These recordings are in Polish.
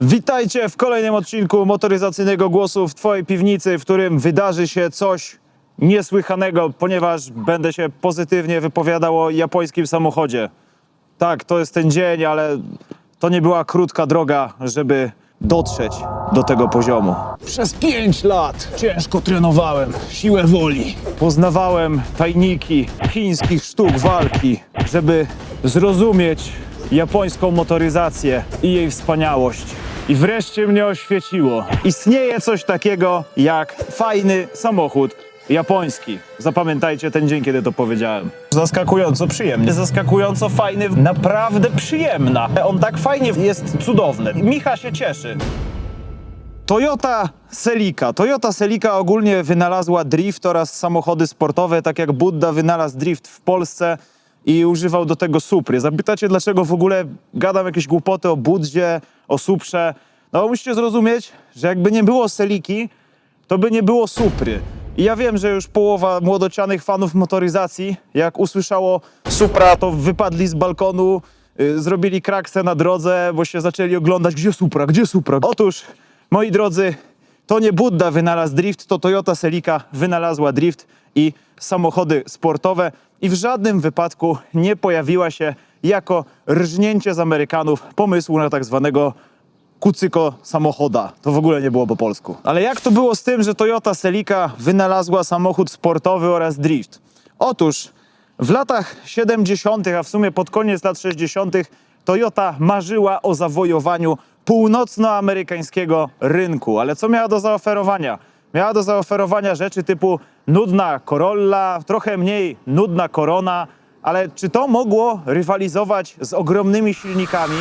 Witajcie w kolejnym odcinku motoryzacyjnego głosu w Twojej piwnicy, w którym wydarzy się coś niesłychanego, ponieważ będę się pozytywnie wypowiadał o japońskim samochodzie. Tak, to jest ten dzień, ale to nie była krótka droga, żeby dotrzeć do tego poziomu. Przez pięć lat ciężko trenowałem siłę woli. Poznawałem tajniki chińskich sztuk walki, żeby zrozumieć japońską motoryzację i jej wspaniałość. I wreszcie mnie oświeciło. Istnieje coś takiego jak fajny samochód japoński. Zapamiętajcie ten dzień, kiedy to powiedziałem. Zaskakująco przyjemny. Zaskakująco fajny, naprawdę przyjemna. On tak fajnie jest cudowny. Micha się cieszy. Toyota Celica. Toyota Celica ogólnie wynalazła drift oraz samochody sportowe, tak jak Budda wynalazł drift w Polsce i używał do tego Supry. Zapytacie, dlaczego w ogóle gadam jakieś głupoty o Buddzie, o Suprze? No bo musicie zrozumieć, że jakby nie było Celiki, to by nie było Supry. I ja wiem, że już połowa młodocianych fanów motoryzacji, jak usłyszało Supra, to wypadli z balkonu, y, zrobili kraksę na drodze, bo się zaczęli oglądać, gdzie Supra, gdzie Supra. Otóż, moi drodzy, to nie Budda wynalazł drift, to Toyota Celica wynalazła drift i samochody sportowe i w żadnym wypadku nie pojawiła się jako rżnięcie z Amerykanów pomysłu na tak zwanego kucyko samochoda. To w ogóle nie było po polsku. Ale jak to było z tym, że Toyota Celica wynalazła samochód sportowy oraz drift? Otóż w latach 70., a w sumie pod koniec lat 60., Toyota marzyła o zawojowaniu północnoamerykańskiego rynku. Ale co miała do zaoferowania? Miała do zaoferowania rzeczy typu nudna Corolla, trochę mniej nudna Corona, ale czy to mogło rywalizować z ogromnymi silnikami?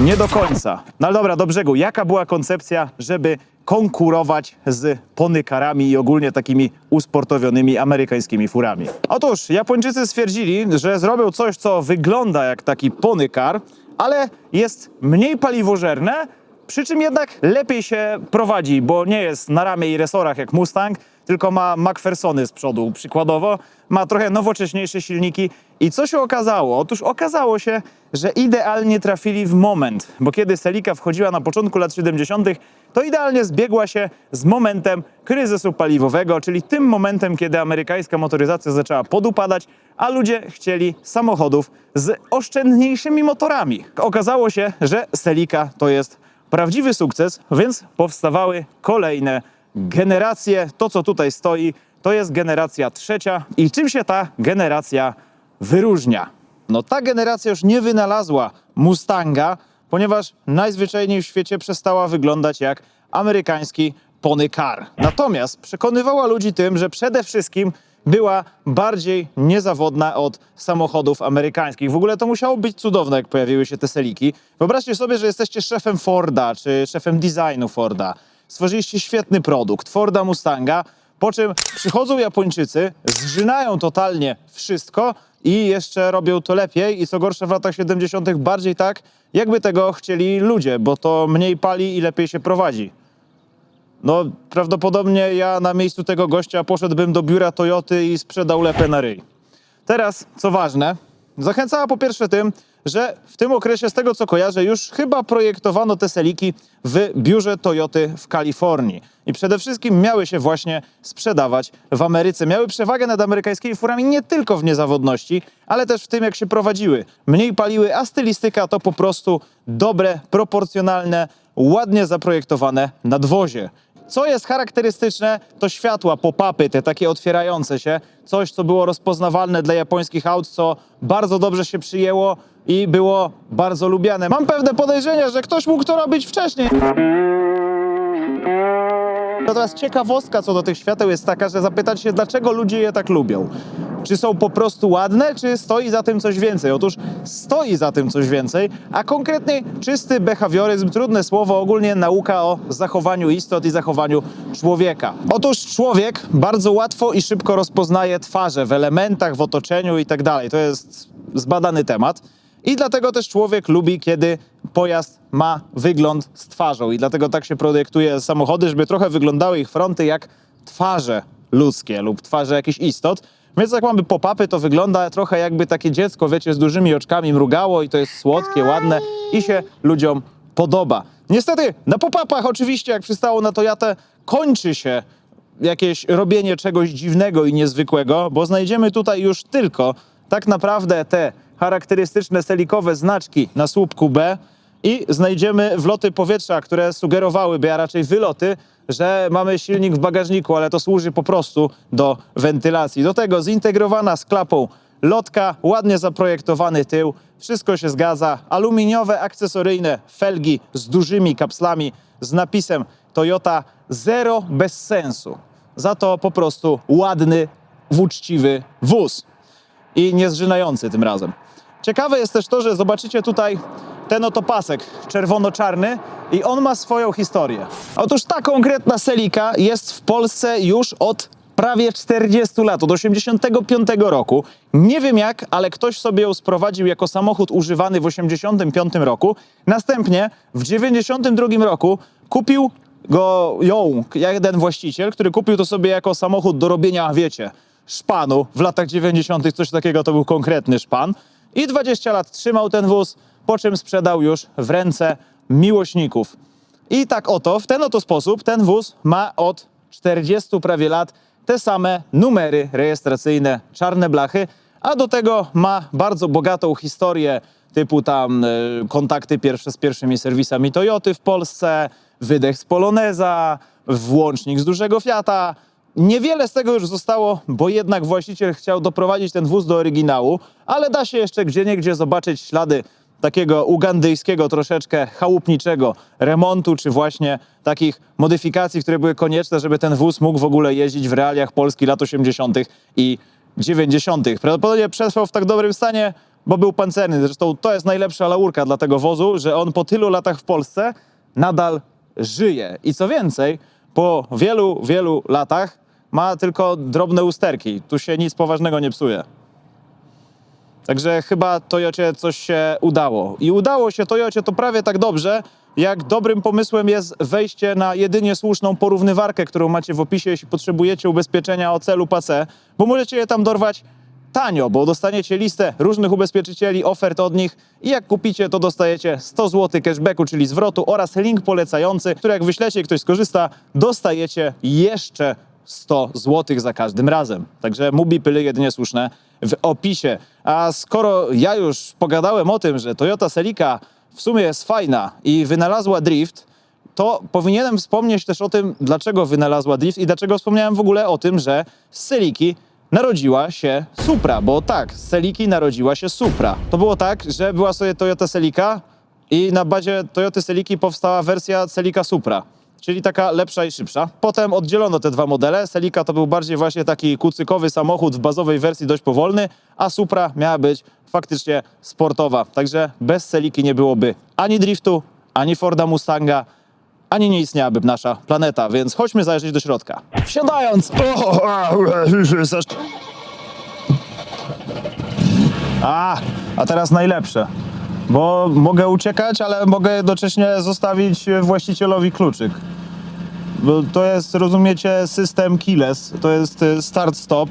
Nie do końca. No ale dobra, do brzegu. Jaka była koncepcja, żeby konkurować z ponykarami i ogólnie takimi usportowionymi amerykańskimi furami? Otóż Japończycy stwierdzili, że zrobią coś, co wygląda jak taki ponykar, ale jest mniej paliwożerne, przy czym jednak lepiej się prowadzi, bo nie jest na ramię i resorach jak Mustang, tylko ma McPhersony z przodu przykładowo, ma trochę nowocześniejsze silniki. I co się okazało? Otóż okazało się, że idealnie trafili w moment, bo kiedy Celica wchodziła na początku lat 70., to idealnie zbiegła się z momentem kryzysu paliwowego, czyli tym momentem, kiedy amerykańska motoryzacja zaczęła podupadać, a ludzie chcieli samochodów z oszczędniejszymi motorami. Okazało się, że Celica to jest prawdziwy sukces, więc powstawały kolejne generacje. To, co tutaj stoi, to jest generacja trzecia. I czym się ta generacja wyróżnia? No ta generacja już nie wynalazła Mustanga, ponieważ najzwyczajniej w świecie przestała wyglądać jak amerykański pony car. Natomiast przekonywała ludzi tym, że przede wszystkim była bardziej niezawodna od samochodów amerykańskich. W ogóle to musiało być cudowne, jak pojawiły się te seliki. Wyobraźcie sobie, że jesteście szefem Forda, czy szefem designu Forda. Stworzyliście świetny produkt, Forda Mustanga, po czym przychodzą Japończycy, zżynają totalnie wszystko i jeszcze robią to lepiej i co gorsze w latach 70. bardziej tak, jakby tego chcieli ludzie, bo to mniej pali i lepiej się prowadzi. No, prawdopodobnie ja na miejscu tego gościa poszedłbym do biura Toyoty i sprzedał lepę na ryj. Teraz, co ważne, zachęcała po pierwsze tym, że w tym okresie, z tego co kojarzę, już chyba projektowano te seliki w biurze Toyoty w Kalifornii. I przede wszystkim miały się właśnie sprzedawać w Ameryce. Miały przewagę nad amerykańskimi furami nie tylko w niezawodności, ale też w tym, jak się prowadziły. Mniej paliły, a stylistyka to po prostu dobre, proporcjonalne, ładnie zaprojektowane nadwozie. Co jest charakterystyczne, to światła, pop-upy, te takie otwierające się. Coś, co było rozpoznawalne dla japońskich aut, co bardzo dobrze się przyjęło i było bardzo lubiane. Mam pewne podejrzenia, że ktoś mógł to robić wcześniej. Natomiast ciekawostka co do tych świateł jest taka, że zapytać się, dlaczego ludzie je tak lubią. Czy są po prostu ładne, czy stoi za tym coś więcej? Otóż stoi za tym coś więcej, a konkretnie czysty behawioryzm, trudne słowo, ogólnie nauka o zachowaniu istot i zachowaniu człowieka. Otóż człowiek bardzo łatwo i szybko rozpoznaje twarze w elementach, w otoczeniu i tak dalej. To jest zbadany temat. I dlatego też człowiek lubi, kiedy pojazd ma wygląd z twarzą. I dlatego tak się projektuje samochody, żeby trochę wyglądały ich fronty jak twarze ludzkie lub twarze jakichś istot. Więc jak mamy pop-upy, to wygląda trochę jakby takie dziecko, wiecie, z dużymi oczkami mrugało i to jest słodkie, ładne i się ludziom podoba. Niestety, na pop-upach oczywiście, jak przystało na Toyotę, kończy się jakieś robienie czegoś dziwnego i niezwykłego, bo znajdziemy tutaj już tylko tak naprawdę te charakterystyczne selikowe znaczki na słupku B i znajdziemy wloty powietrza, które sugerowałyby, a raczej wyloty, że mamy silnik w bagażniku, ale to służy po prostu do wentylacji. Do tego zintegrowana z klapą lotka, ładnie zaprojektowany tył, wszystko się zgadza. Aluminiowe, akcesoryjne felgi z dużymi kapslami z napisem Toyota Zero bez sensu. Za to po prostu ładny, uczciwy wóz i niezżynający tym razem. Ciekawe jest też to, że zobaczycie tutaj ten oto pasek czerwono-czarny i on ma swoją historię. Otóż ta konkretna Selika jest w Polsce już od prawie 40 lat, od 85 roku. Nie wiem jak, ale ktoś sobie ją sprowadził jako samochód używany w 85 roku. Następnie w 92 roku kupił go ją jeden właściciel, który kupił to sobie jako samochód do robienia, wiecie, szpanu. W latach 90. coś takiego to był konkretny szpan. I 20 lat trzymał ten wóz, po czym sprzedał już w ręce miłośników. I tak oto, w ten oto sposób, ten wóz ma od 40 prawie lat te same numery rejestracyjne, czarne blachy, a do tego ma bardzo bogatą historię, typu tam e, kontakty pierwsze z pierwszymi serwisami Toyoty w Polsce, wydech z Poloneza, włącznik z dużego Fiata. Niewiele z tego już zostało, bo jednak właściciel chciał doprowadzić ten wóz do oryginału, ale da się jeszcze gdzieniegdzie zobaczyć ślady takiego ugandyjskiego, troszeczkę chałupniczego remontu, czy właśnie takich modyfikacji, które były konieczne, żeby ten wóz mógł w ogóle jeździć w realiach Polski lat 80. i 90. Prawdopodobnie przetrwał w tak dobrym stanie, bo był pancerny. Zresztą to jest najlepsza laurka dla tego wozu, że on po tylu latach w Polsce nadal żyje. I co więcej, po wielu, wielu latach ma tylko drobne usterki. Tu się nic poważnego nie psuje. Także chyba Toyocie coś się udało. I udało się Toyocie to prawie tak dobrze, jak dobrym pomysłem jest wejście na jedynie słuszną porównywarkę, którą macie w opisie, jeśli potrzebujecie ubezpieczenia OC lub AC, bo możecie je tam dorwać tanio, bo dostaniecie listę różnych ubezpieczycieli, ofert od nich i jak kupicie, to dostajecie 100 zł cashbacku, czyli zwrotu oraz link polecający, który jak wyślecie i ktoś skorzysta, dostajecie jeszcze 100 zł za każdym razem. Także mubi pyly jedynie słuszne w opisie. A skoro ja już pogadałem o tym, że Toyota Celica w sumie jest fajna i wynalazła drift, to powinienem wspomnieć też o tym, dlaczego wynalazła drift i dlaczego wspomniałem w ogóle o tym, że z Celiki narodziła się Supra, bo tak, z Celiki narodziła się Supra. To było tak, że była sobie Toyota Celica i na bazie Toyoty Celiki powstała wersja Celica Supra, czyli taka lepsza i szybsza. Potem oddzielono te dwa modele. Celica to był bardziej właśnie taki kucykowy samochód w bazowej wersji dość powolny, a Supra miała być faktycznie sportowa. Także bez Celiki nie byłoby ani driftu, ani Forda Mustanga, ani nie istniałaby nasza planeta, więc chodźmy zajrzeć do środka. Wsiadając! A, a teraz najlepsze. Bo mogę uciekać, ale mogę jednocześnie zostawić właścicielowi kluczyk. To jest, rozumiecie, system keyless, to jest y, start-stop.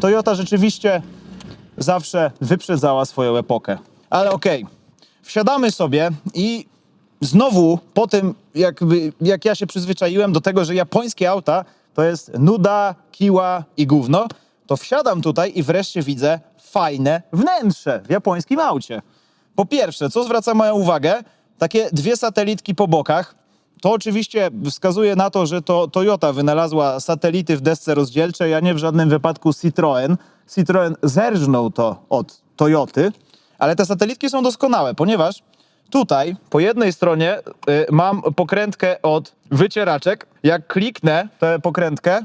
Toyota rzeczywiście zawsze wyprzedzała swoją epokę. Ale okej, wsiadamy sobie i znowu po tym, jakby, jak ja się przyzwyczaiłem do tego, że japońskie auta to jest nuda, kiła i gówno, to wsiadam tutaj i wreszcie widzę fajne wnętrze w japońskim aucie. Po pierwsze, co zwraca moją uwagę, takie dwie satelitki po bokach. To oczywiście wskazuje na to, że to Toyota wynalazła satelity w desce rozdzielczej, a nie w żadnym wypadku Citroën. Citroën zerżnął to od Toyoty, ale te satelitki są doskonałe, ponieważ tutaj po jednej stronie y, mam pokrętkę od wycieraczek. Jak kliknę tę pokrętkę,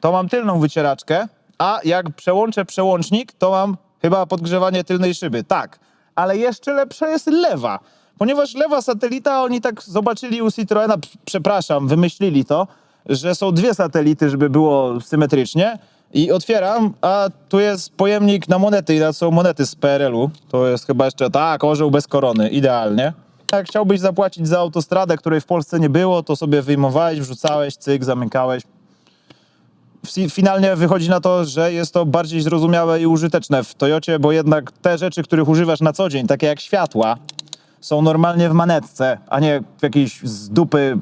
to mam tylną wycieraczkę, a jak przełączę przełącznik, to mam chyba podgrzewanie tylnej szyby. Tak, ale jeszcze lepsza jest lewa. Ponieważ lewa satelita, oni tak zobaczyli u Citroena, przepraszam, wymyślili to, że są dwie satelity, żeby było symetrycznie. I otwieram, a tu jest pojemnik na monety i to są monety z PRL-u. To jest chyba jeszcze, tak, orzeł bez korony, idealnie. Jak chciałbyś zapłacić za autostradę, której w Polsce nie było, to sobie wyjmowałeś, wrzucałeś, cyk, zamykałeś. Fi- Finalnie wychodzi na to, że jest to bardziej zrozumiałe i użyteczne w Toyocie, bo jednak te rzeczy, których używasz na co dzień, takie jak światła, są normalnie w manetce, a nie w jakiejś z dupy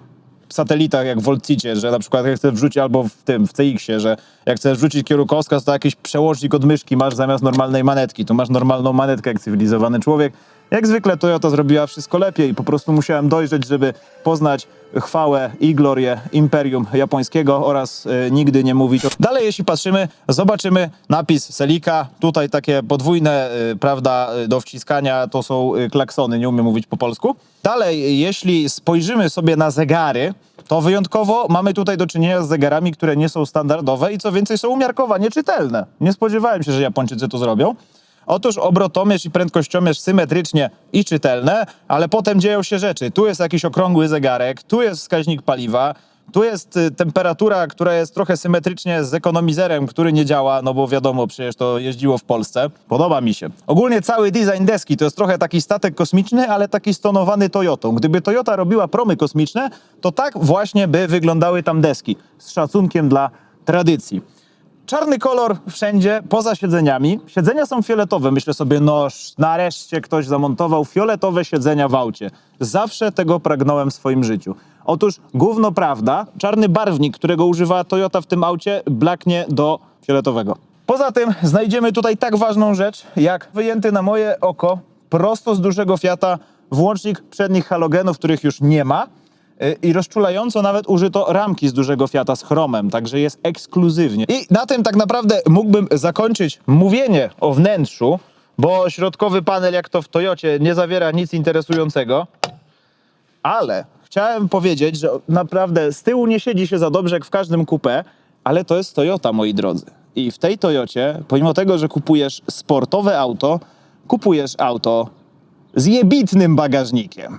satelitach jak w Volcicie, że na przykład jak chcesz wrzucić albo w tym, w CX-ie, że jak chcesz wrzucić kierunkowskaz, to jakiś przełącznik od myszki masz zamiast normalnej manetki. Tu masz normalną manetkę jak cywilizowany człowiek. Jak zwykle Toyota zrobiła wszystko lepiej. Po prostu musiałem dojrzeć, żeby poznać chwałę i glorię imperium japońskiego oraz e, nigdy nie mówić. Dalej, jeśli patrzymy, zobaczymy napis Selika. Tutaj takie podwójne, e, prawda, e, do wciskania to są e, klaksony, nie umiem mówić po polsku. Dalej, jeśli spojrzymy sobie na zegary, to wyjątkowo mamy tutaj do czynienia z zegarami, które nie są standardowe i co więcej są umiarkowanie czytelne. Nie spodziewałem się, że Japończycy to zrobią. Otóż obrotomierz i prędkościomierz symetrycznie i czytelne, ale potem dzieją się rzeczy. Tu jest jakiś okrągły zegarek, tu jest wskaźnik paliwa, tu jest y, temperatura, która jest trochę symetrycznie z ekonomizerem, który nie działa, no bo wiadomo, przecież to jeździło w Polsce. Podoba mi się. Ogólnie cały design deski to jest trochę taki statek kosmiczny, ale taki stonowany Toyotą. Gdyby Toyota robiła promy kosmiczne, to tak właśnie by wyglądały tam deski. Z szacunkiem dla tradycji. Czarny kolor wszędzie, poza siedzeniami. Siedzenia są fioletowe. Myślę sobie, no sz- nareszcie ktoś zamontował fioletowe siedzenia w aucie. Zawsze tego pragnąłem w swoim życiu. Otóż gówno prawda, czarny barwnik, którego używała Toyota w tym aucie, blaknie do fioletowego. Poza tym znajdziemy tutaj tak ważną rzecz, jak wyjęty na moje oko prosto z dużego Fiata włącznik przednich halogenów, których już nie ma. Y, i rozczulająco nawet użyto ramki z dużego Fiata z chromem, także jest ekskluzywnie. I na tym tak naprawdę mógłbym zakończyć mówienie o wnętrzu, bo środkowy panel, jak to w Toyocie, nie zawiera nic interesującego, ale chciałem powiedzieć, że naprawdę z tyłu nie siedzi się za dobrze jak w każdym coupé, ale to jest Toyota, moi drodzy. I w tej Toyocie, pomimo tego, że kupujesz sportowe auto, kupujesz auto z jebitnym bagażnikiem,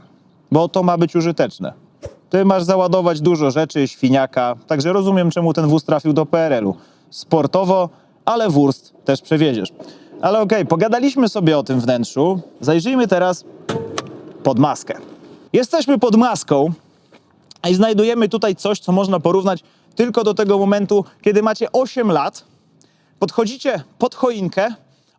bo to ma być użyteczne. Ty masz załadować dużo rzeczy, świniaka, także rozumiem, czemu ten wóz trafił do PRL-u. Sportowo, ale wurst też przewieziesz. Ale okej, pogadaliśmy sobie o tym wnętrzu. Zajrzyjmy teraz pod maskę. Jesteśmy pod maską i znajdujemy tutaj coś, co można porównać tylko do tego momentu, kiedy macie 8 lat, podchodzicie pod choinkę,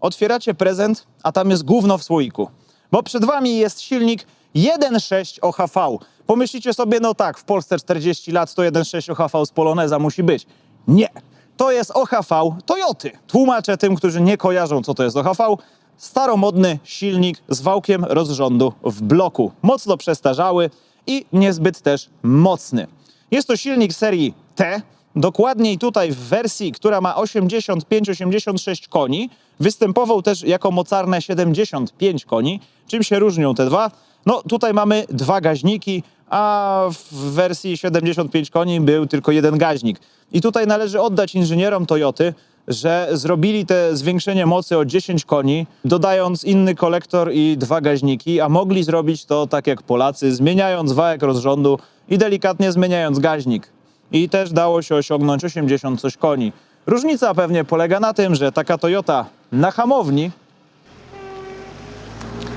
otwieracie prezent, a tam jest gówno w słoiku. Bo przed wami jest silnik 1.6 OHV. Pomyślicie sobie, no tak, w Polsce 40 lat to 1.6 OHV z Poloneza musi być. Nie. To jest OHV Toyoty. Tłumaczę tym, którzy nie kojarzą, co to jest OHV. Staromodny silnik z wałkiem rozrządu w bloku. Mocno przestarzały i niezbyt też mocny. Jest to silnik serii T, dokładniej tutaj w wersji, która ma 85-86 koni. Występował też jako mocarne 75 koni. Czym się różnią te dwa? No tutaj mamy dwa gaźniki, a w wersji 75 koni był tylko jeden gaźnik. I tutaj należy oddać inżynierom Toyoty, że zrobili te zwiększenie mocy o 10 koni, dodając inny kolektor i dwa gaźniki, a mogli zrobić to tak jak Polacy, zmieniając wałek rozrządu i delikatnie zmieniając gaźnik. I też dało się osiągnąć 80 coś koni. Różnica pewnie polega na tym, że taka Toyota na hamowni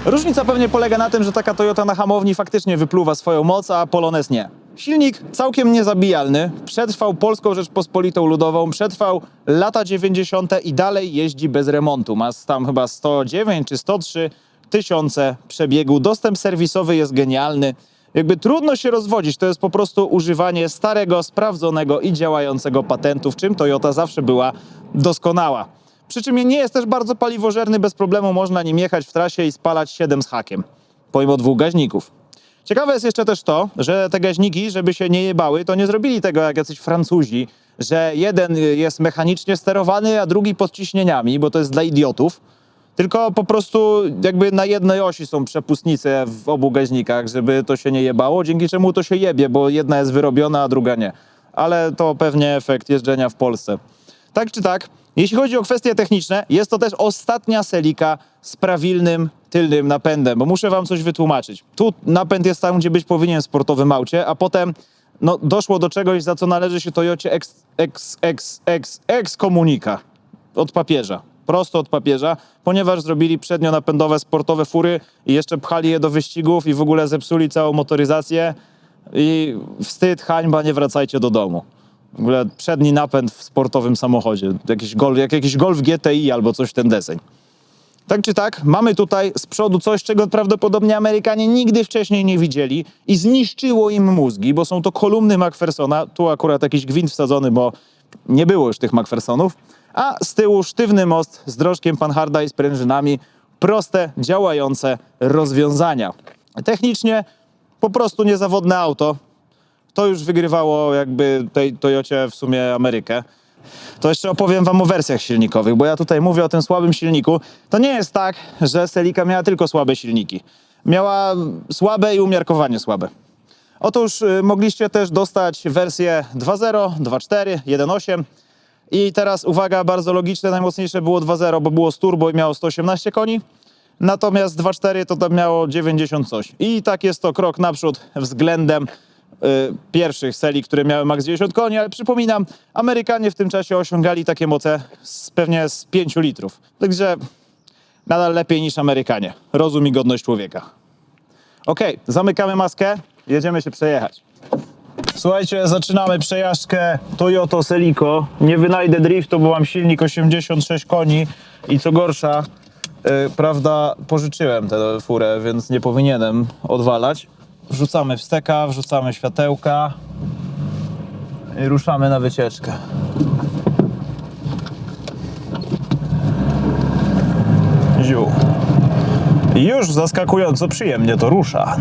Różnica pewnie polega na tym, że taka Toyota na hamowni faktycznie wypluwa swoją moc, a Polones nie. Silnik całkiem niezabijalny, przetrwał Polską Rzeczpospolitą Ludową, przetrwał lata 90. i dalej jeździ bez remontu. Ma tam chyba 109 czy 103 tysiące przebiegu. Dostęp serwisowy jest genialny. Jakby trudno się rozwodzić, to jest po prostu używanie starego, sprawdzonego i działającego patentu, w czym Toyota zawsze była doskonała. Przy czym nie jest też bardzo paliwożerny, bez problemu można nim jechać w trasie i spalać 7 z hakiem, pomimo dwóch gaźników. Ciekawe jest jeszcze też to, że te gaźniki, żeby się nie jebały, to nie zrobili tego jak jacyś Francuzi, że jeden jest mechanicznie sterowany, a drugi pod ciśnieniami, bo to jest dla idiotów. Tylko po prostu jakby na jednej osi są przepustnice w obu gaźnikach, żeby to się nie jebało, dzięki czemu to się jebie, bo jedna jest wyrobiona, a druga nie. Ale to pewnie efekt jeżdżenia w Polsce. Tak czy tak, jeśli chodzi o kwestie techniczne, jest to też ostatnia selika z prawilnym tylnym napędem, bo muszę wam coś wytłumaczyć. Tu napęd jest tam, gdzie być powinien w sportowym aucie, a potem no, doszło do czegoś, za co należy się Toyocie ex, ex, ex, ex, ex komunika od papieża. Prosto od papieża, ponieważ zrobili przednio-napędowe sportowe fury i jeszcze pchali je do wyścigów i w ogóle zepsuli całą motoryzację. I wstyd, hańba, nie wracajcie do domu. W ogóle przedni napęd w sportowym samochodzie. Jakiś golf, jak jakiś golf GTI albo coś w ten deseń. Tak czy tak, mamy tutaj z przodu coś, czego prawdopodobnie Amerykanie nigdy wcześniej nie widzieli i zniszczyło im mózgi, bo są to kolumny Macphersona. Tu akurat jakiś gwint wsadzony, bo nie było już tych Macphersonów. A z tyłu sztywny most z drożkiem Panharda i sprężynami. Proste, działające rozwiązania. Technicznie po prostu niezawodne auto. To już wygrywało jakby tej Toyocie w sumie Amerykę. To jeszcze opowiem wam o wersjach silnikowych, bo ja tutaj mówię o tym słabym silniku. To nie jest tak, że Celica miała tylko słabe silniki. Miała słabe i umiarkowanie słabe. Otóż y, mogliście też dostać wersję 2.0, 2.4, 1.8 i teraz uwaga, bardzo logiczne, najmocniejsze było 2.0, bo było z turbo i miało 118 koni. Natomiast 2.4 to tam miało 90 coś. I tak jest to krok naprzód względem pierwszych serii, które miały max 90 koni, ale przypominam, Amerykanie w tym czasie osiągali takie moce z, pewnie z 5 litrów. Także nadal lepiej niż Amerykanie. Rozum i godność człowieka. Okej, zamykamy maskę, jedziemy się przejechać. Słuchajcie, zaczynamy przejażdżkę Toyota Celico. Nie wynajdę driftu, bo mam silnik 86 koni i co gorsza, yy, prawda, pożyczyłem tę furę, więc nie powinienem odwalać. Wrzucamy wsteka, wrzucamy światełka i ruszamy na wycieczkę. Ziu. Już zaskakująco przyjemnie to rusza.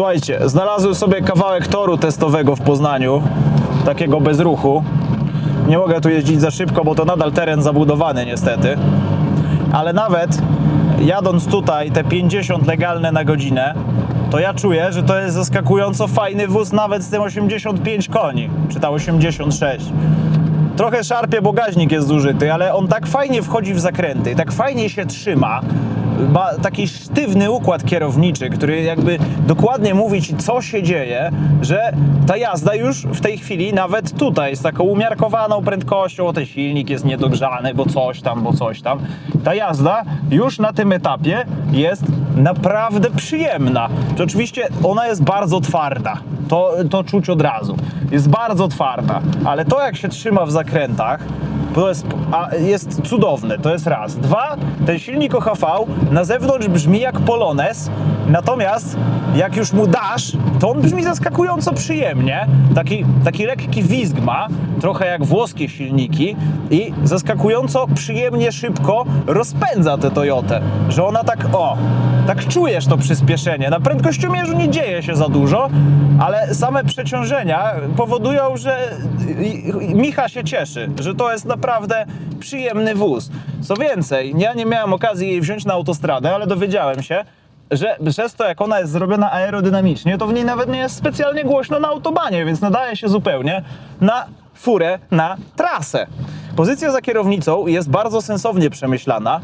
Słuchajcie, znalazłem sobie kawałek toru testowego w Poznaniu, takiego bez ruchu. Nie mogę tu jeździć za szybko, bo to nadal teren zabudowany niestety. Ale nawet jadąc tutaj te 50 legalne na godzinę, to ja czuję, że to jest zaskakująco fajny wóz nawet z tym 85 koni, czy ta 86. Trochę szarpie, bo gaźnik jest zużyty, ale on tak fajnie wchodzi w zakręty, tak fajnie się trzyma. Taki sztywny układ kierowniczy, który jakby dokładnie mówi ci, co się dzieje, że ta jazda już w tej chwili nawet tutaj z taką umiarkowaną prędkością, o ten silnik jest niedogrzany, bo coś tam, bo coś tam. Ta jazda już na tym etapie jest naprawdę przyjemna. To oczywiście ona jest bardzo twarda. To, to czuć od razu. Jest bardzo twarda, ale to jak się trzyma w zakrętach, to jest, a jest cudowne, to jest raz. Dwa, ten silnik OHV na zewnątrz brzmi jak Polones, natomiast jak już mu dasz, to on brzmi zaskakująco przyjemnie. Taki, taki lekki wizg ma, trochę jak włoskie silniki i zaskakująco przyjemnie szybko rozpędza tę Toyotę, że ona tak, o, tak czujesz to przyspieszenie. Na prędkościomierzu nie dzieje się za dużo, ale same przeciążenia powodują, że Micha się cieszy, że to jest naprawdę przyjemny wóz. Co więcej, ja nie miałem okazji jej wziąć na autostradę, ale dowiedziałem się, że przez to, jak ona jest zrobiona aerodynamicznie, to w niej nawet nie jest specjalnie głośno na autobanie, więc nadaje się zupełnie na furę, na trasę. Pozycja za kierownicą jest bardzo sensownie przemyślana,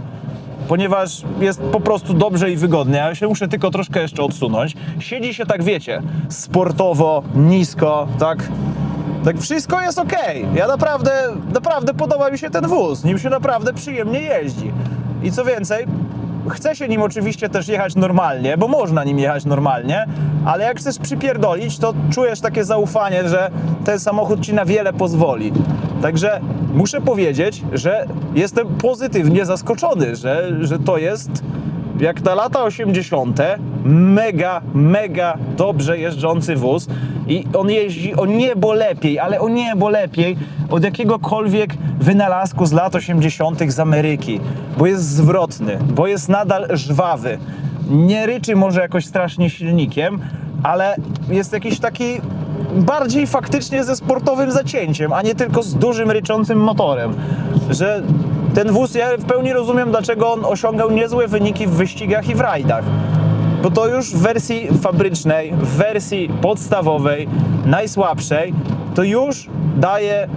ponieważ jest po prostu dobrze i wygodnie. Ja się muszę tylko troszkę jeszcze odsunąć. Siedzi się tak, wiecie, sportowo, nisko, tak. Tak wszystko jest ok. Ja naprawdę, naprawdę podoba mi się ten wóz. Nim się naprawdę przyjemnie jeździ. I co więcej, chce się nim oczywiście też jechać normalnie, bo można nim jechać normalnie, ale jak chcesz przypierdolić, to czujesz takie zaufanie, że ten samochód ci na wiele pozwoli. Także muszę powiedzieć, że jestem pozytywnie zaskoczony, że, że to jest jak na lata 80. mega, mega dobrze jeżdżący wóz i on jeździ o niebo lepiej, ale o niebo lepiej od jakiegokolwiek wynalazku z lat 80. z Ameryki, bo jest zwrotny, bo jest nadal żwawy. Nie ryczy może jakoś strasznie silnikiem, ale jest jakiś taki bardziej faktycznie ze sportowym zacięciem, a nie tylko z dużym ryczącym motorem. Że ten wóz, ja w pełni rozumiem, dlaczego on osiągał niezłe wyniki w wyścigach i w rajdach. Bo to już w wersji fabrycznej, w wersji podstawowej, najsłabszej, to już daje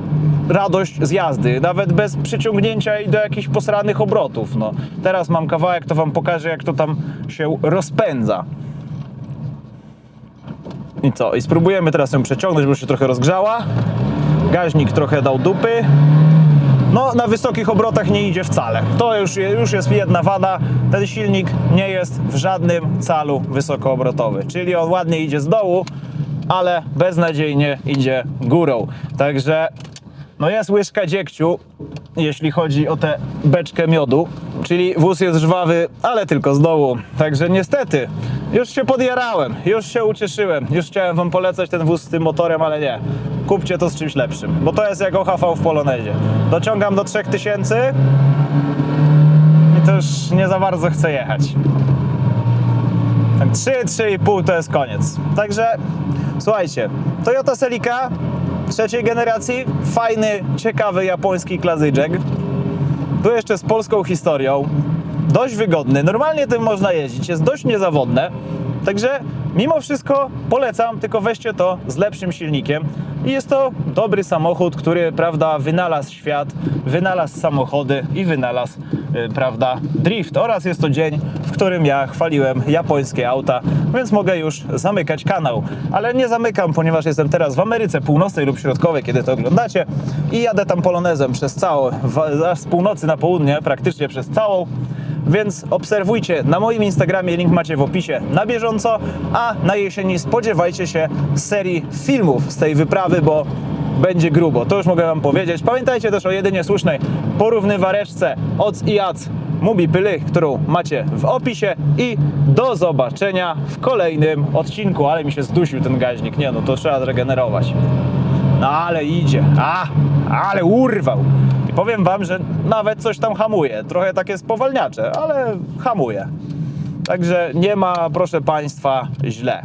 radość z jazdy, nawet bez przyciągnięcia i do jakichś posranych obrotów. No. Teraz mam kawałek, to wam pokażę, jak to tam się rozpędza. I co? I spróbujemy teraz ją przeciągnąć, bo się trochę rozgrzała. Gaźnik trochę dał dupy. No na wysokich obrotach nie idzie wcale. To już, już jest jedna wada. Ten silnik nie jest w żadnym calu wysokoobrotowy, czyli on ładnie idzie z dołu, ale beznadziejnie idzie górą. Także no jest łyżka dziegciu, jeśli chodzi o tę beczkę miodu, czyli wóz jest żwawy, ale tylko z dołu. Także niestety, już się podjarałem, już się ucieszyłem, już chciałem wam polecać ten wóz z tym motorem, ale nie. Kupcie to z czymś lepszym, bo to jest jak OHV w Polonezie. Dociągam do 3000 i już nie za bardzo chcę jechać. Tak 3, 3,5 to jest koniec. Także słuchajcie, Toyota Celica trzeciej generacji, fajny, ciekawy japoński klasyczek. Tu jeszcze z polską historią. Dość wygodny. Normalnie tym można jeździć. Jest dość niezawodne. Także mimo wszystko polecam, tylko weźcie to z lepszym silnikiem. I jest to dobry samochód, który, prawda, wynalazł świat, wynalazł samochody i wynalazł, y, prawda, drift. Oraz jest to dzień, w którym ja chwaliłem japońskie auta, więc mogę już zamykać kanał. Ale nie zamykam, ponieważ jestem teraz w Ameryce Północnej lub Środkowej, kiedy to oglądacie i jadę tam polonezem przez całą, aż z północy na południe, praktycznie przez całą więc obserwujcie na moim Instagramie, link macie w opisie na bieżąco, a na jesieni spodziewajcie się serii filmów z tej wyprawy, bo będzie grubo, to już mogę wam powiedzieć. Pamiętajcie też o jedynie słusznej porównywareczce OC i AC Mubi Pyly, którą macie w opisie i do zobaczenia w kolejnym odcinku, ale mi się zdusił ten gaźnik, nie no, to trzeba zregenerować. No ale idzie. A, ale urwał. I powiem wam, że nawet coś tam hamuje. Trochę takie spowalniacze, ale hamuje. Także nie ma, proszę państwa, źle.